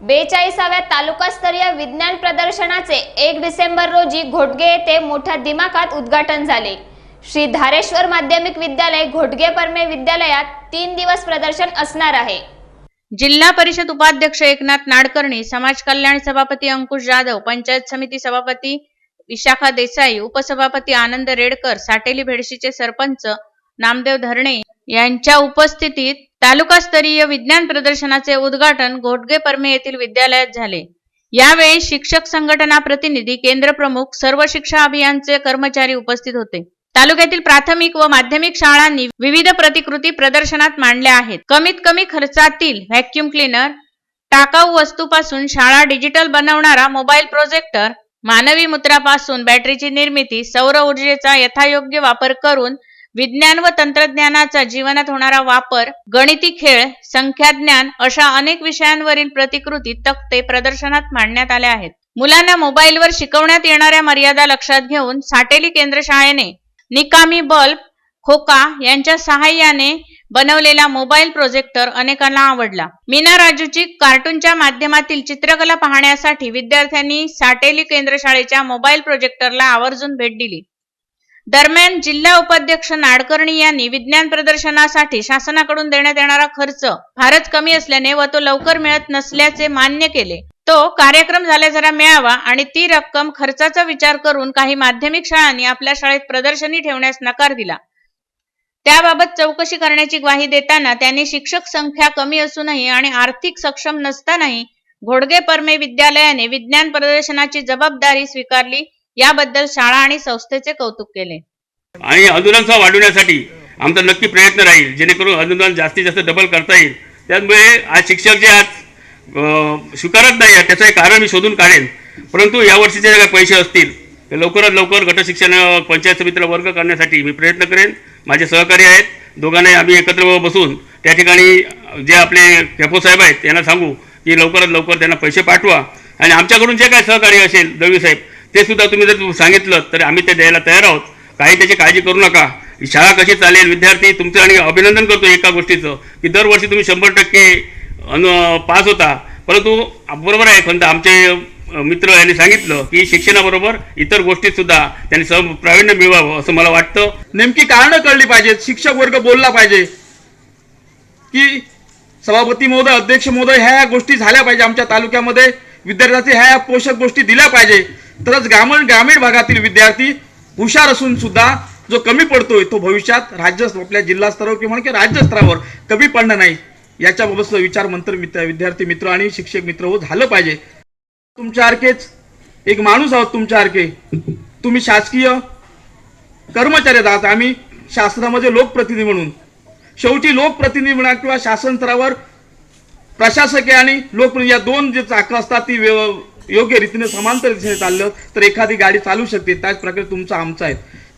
बेचाळीसाव्या तालुकास्तरीय विज्ञान प्रदर्शनाचे एक डिसेंबर रोजी घोटगे येथे मोठ्या दिमाखात उद्घाटन झाले. श्री धारेश्वर माध्यमिक विद्यालय घोटगे परमे विद्यालयात तीन दिवस प्रदर्शन असणार आहे. जिल्हा परिषद उपाध्यक्ष एकनाथ नाडकर्णी समाज कल्याण सभापती अंकुश जाधव पंचायत समिती सभापती विशाखा देसाई उपसभापती आनंद रेडकर साटेली भेडशीचे सरपंच नामदेव धरणे यांच्या उपस्थितीत तालुकास्तरीय विज्ञान प्रदर्शनाचे उद्घाटन घोटगे परमे येथील विद्यालयात झाले. यावेळी शिक्षक संघटना प्रतिनिधी केंद्र प्रमुख सर्व शिक्षा अभियानचे कर्मचारी उपस्थित होते. तालुक्यातील प्राथमिक व माध्यमिक शाळांनी विविध प्रतिकृती प्रदर्शनात मांडल्या आहेत. कमीत कमी खर्चातील व्हॅक्युम क्लीनर टाकाऊ वस्तूपासून शाळा डिजिटल बनवणारा मोबाईल प्रोजेक्टर मानवी मूत्रापासून बॅटरीची निर्मिती सौर ऊर्जेचा यथायोग्य वापर करून विज्ञान व तंत्रज्ञानाचा जीवनात होणारा वापर गणिती खेळ संख्याज्ञान अशा अनेक विषयांवरील प्रतिकृती तक्ते प्रदर्शनात मांडण्यात आल्या आहेत. मुलांना मोबाईलवर शिकवण्यात येणाऱ्या मर्यादा लक्षात घेऊन साटेली केंद्र शाळेने निकामी बल्ब खोका यांच्या सहाय्याने बनवलेला मोबाईल प्रोजेक्टर अनेकांना आवडला. मीना राजूची कार्टूनच्या माध्यमातील चित्रकला पाहण्यासाठी विद्यार्थ्यांनी साटेली केंद्र शाळेच्या मोबाईल प्रोजेक्टरला आवर्जून भेट दिली. दरम्यान जिल्हा उपाध्यक्ष नाडकर्णी यांनी विज्ञान प्रदर्शनासाठी शासनाकडून देण्यात येणारा खर्च फारच कमी असल्याने व तो लवकर मिळत नसल्याचे मान्य केले. तो कार्यक्रम झाल्या जरा मिळावा आणि ती रक्कम खर्चाचा विचार करून काही माध्यमिक शाळांनी आपल्या शाळेत प्रदर्शनी ठेवण्यास नकार दिला. त्याबाबत चौकशी करण्याची ग्वाही देताना त्यांनी शिक्षक संख्या कमी असूनही आणि आर्थिक सक्षम नसतानाही घोडगे परमे विद्यालयाने विज्ञान प्रदर्शनाची जबाबदारी स्वीकारली याबद्दल शाळा आणि संस्थेचे कौतुक केले. आणि अनुदान वाढवण्यासाठी आमचा नक्की प्रयत्न राहील जेणेकरून अनुदान जास्तीत जास्त डबल करता येईल. त्यामुळे आज शिक्षक जे आज स्वीकारत नाही आहेत त्याचं एक कारण मी शोधून काढेन. परंतु यावर्षीचे जे काही पैसे असतील ते लवकरात लवकर गट शिक्षण पंचायत समितीला वर्ग करण्यासाठी मी प्रयत्न करेन. माझे सहकारी आहेत दोघांनाही आम्ही एकत्र बसून त्या ठिकाणी जे आपले केपो साहेब आहेत त्यांना सांगू की लवकरात लवकर त्यांना पैसे पाठवा. आणि आमच्याकडून जे काय सहकार्य असेल दळवी साहेब ते सुद्धा तुम्ही जर सांगितलं तर आम्ही ते द्यायला तयार आहोत. काही त्याची काळजी करू नका. शाळा कशी चालेल? विद्यार्थी तुमचं आणि अभिनंदन करतो एका गोष्टीचं की दरवर्षी तुम्ही शंभर टक्के पास होता. परंतु बरोबर आहे पण आमचे मित्र यांनी सांगितलं की शिक्षणाबरोबर इतर गोष्टीत सुद्धा त्यांनी सम प्रावीण्य मिळवावं असं मला वाटतं. नेमकी कारणं कळली पाहिजेत. शिक्षक वर्ग बोलला पाहिजे. की सभापती महोदय अध्यक्ष महोदय ह्या गोष्टी झाल्या पाहिजे आमच्या तालुक्यामध्ये. विद्यार्थ्याचे ह्या पोषक गोष्टी दिल्या पाहिजे. तरच ग्रामीण ग्रामीण भागातील विद्यार्थी हुशार असून सुद्धा जो कमी पडतोय तो भविष्यात राज्य आपल्या जिल्हा स्तरावर किंवा किंवा राज्य स्तरावर कमी पडणार नाही. याच्याबाबत विचार मंत्र मित्र विद्यार्थी मित्र आणि शिक्षक मित्र हो झालं पाहिजे. तुमच्यासारखेच एक माणूस आहोत तुमच्यासारखे तुम्ही शासकीय कर्मचारी आहात आम्ही शासनामध्ये लोकप्रतिनिधी म्हणून. शेवटी लोकप्रतिनिधी म्हणा किंवा शासन स्तरावर प्रशासकीय आणि लोकप्रिय या दोन जे चाकं असतात ती योग्य रीतीने समांतर दिशेने चाललं तर एखादी गाडी चालू शकते त्याच प्रकारे तुमचा आमचा आहे.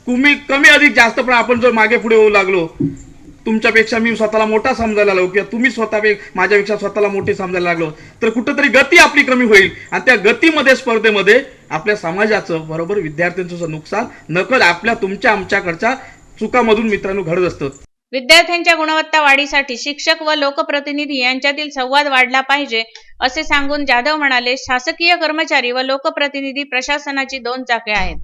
तुम्ही कमी अधिक जास्त पण आपण जर मागे पुढे होऊ लागलो तुमच्यापेक्षा मी स्वतःला मोठा समजायला लागलो किंवा तुम्ही स्वतः माझ्यापेक्षा स्वतःला मोठे समजायला लागलो तर कुठंतरी गती आपली कमी होईल. आणि त्या गतीमध्ये स्पर्धेमध्ये आपल्या समाजाचं बरोबर विद्यार्थ्यांचं नुकसान नकळ आपल्या तुमच्या आमच्याकडच्या चुकामधून मित्रांनो घडत असतं. विद्यार्थ्यांच्या गुणवत्ता वाढीसाठी शिक्षक व लोकप्रतिनिधी यांच्यातील संवाद वाढला पाहिजे असे सांगून जाधव म्हणाले शासकीय कर्मचारी व लोकप्रतिनिधी प्रशासनाची दोन चाके आहेत.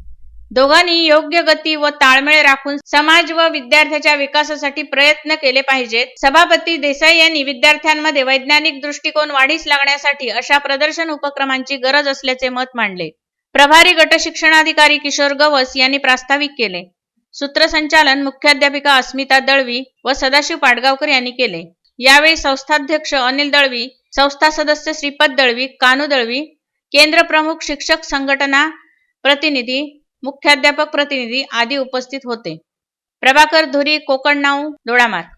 दोघांनी योग्य गती व ताळमेळ राखून समाज व विद्यार्थ्याच्या विकासासाठी प्रयत्न केले पाहिजेत सभापती देसाई यांनी विद्यार्थ्यांमध्ये वैज्ञानिक दृष्टिकोन वाढीस लागण्यासाठी अशा प्रदर्शन उपक्रमांची गरज असल्याचे मत मांडले. प्रभारी गट शिक्षणाधिकारी किशोर गवस यांनी प्रास्ताविक केले. सूत्रसंचालन मुख्याध्यापिका अस्मिता दळवी व सदाशिव पाडगावकर यांनी केले. यावेळी संस्थाध्यक्ष अनिल दळवी संस्था सदस्य श्रीपद दळवी कानू दळवी केंद्र प्रमुख शिक्षक संघटना प्रतिनिधी मुख्याध्यापक प्रतिनिधी आदी उपस्थित होते. प्रभाकर धुरी कोकण नाऊ दोडामार्ग